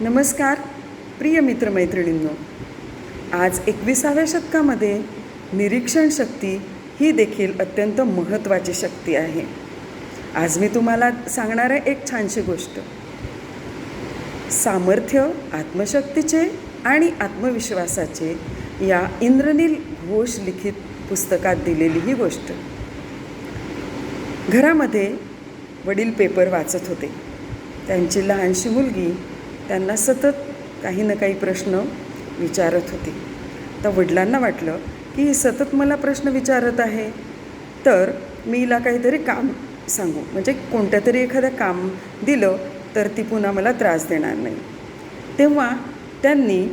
नमस्कार प्रिय मित्रमैत्रिणींनो. आज एकविसाव्या शतकामध्ये निरीक्षण शक्ती ही देखील अत्यंत महत्त्वाची शक्ती आहे. आज मी तुम्हाला सांगणार आहे एक छानशी गोष्ट. सामर्थ्य आत्मशक्तीचे आणि आत्मविश्वासाचे या इंद्रनील घोष लिखित पुस्तकात दिलेली ही गोष्ट. घरामध्ये वडील पेपर वाचत होते. त्यांची लहानशी मुलगी त्यांना सतत काही ना काही प्रश्न विचारत होती. तर वडिलांना वाटलं की ही सतत मला प्रश्न विचारत आहे. तर मी हिला काहीतरी काम सांगू. म्हणजे कोणत्या तरी एखादं काम दिलं तर ती पुन्हा मला त्रास देणार नाही. तेव्हा त्यांनी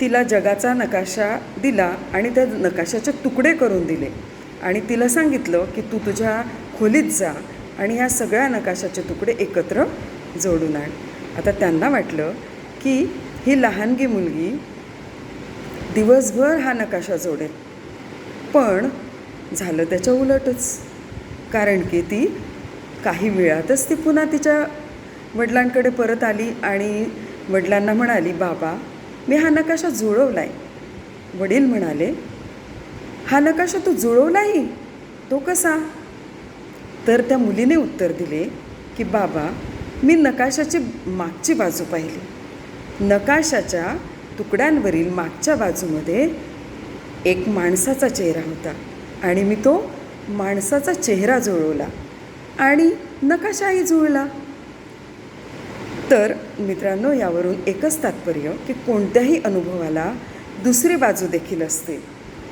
तिला जगाचा नकाशा दिला आणि त्या नकाशाचे तुकडे करून दिले. आणि तिला सांगितलं की तू तुझ्या खोलीत जा आणि ह्या सगळ्या नकाशाचे तुकडे एकत्र जोडून आण. आता त्यांना वाटलं की ही लहानगी मुलगी दिवसभर हा नकाशा जोडेल. पण झालं त्याच्या उलटच. कारण की ती काही वेळातच ती पुन्हा तिच्या वडिलांकडे परत आली आणि वडिलांना म्हणाली बाबा मी हा नकाशा जुळवला आहे वडील म्हणाले हा नकाशा तू जुळवलाही? तो कसा? तर त्या मुलीने उत्तर दिले की बाबा मी नकाशाची मागची बाजू पाहिली. नकाशाच्या तुकड्यांवरील मागच्या बाजूमध्ये एक माणसाचा चेहरा होता आणि मी तो माणसाचा चेहरा जुळवला आणि नकाशाही जुळला. तर मित्रांनो यावरून एकच तात्पर्य की कोणत्याही अनुभवाला दुसरी बाजू देखील असते.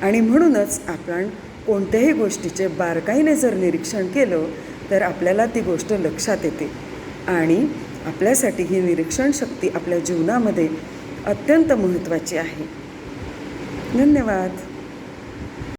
आणि म्हणूनच आपण कोणत्याही गोष्टीचे बारकाईने जर निरीक्षण केलं तर आपल्याला ती गोष्ट लक्षात येते. आणि आपल्यासाठी ही निरीक्षण शक्ती आपल्या जीवनामध्ये अत्यंत महत्त्वाची आहे. धन्यवाद.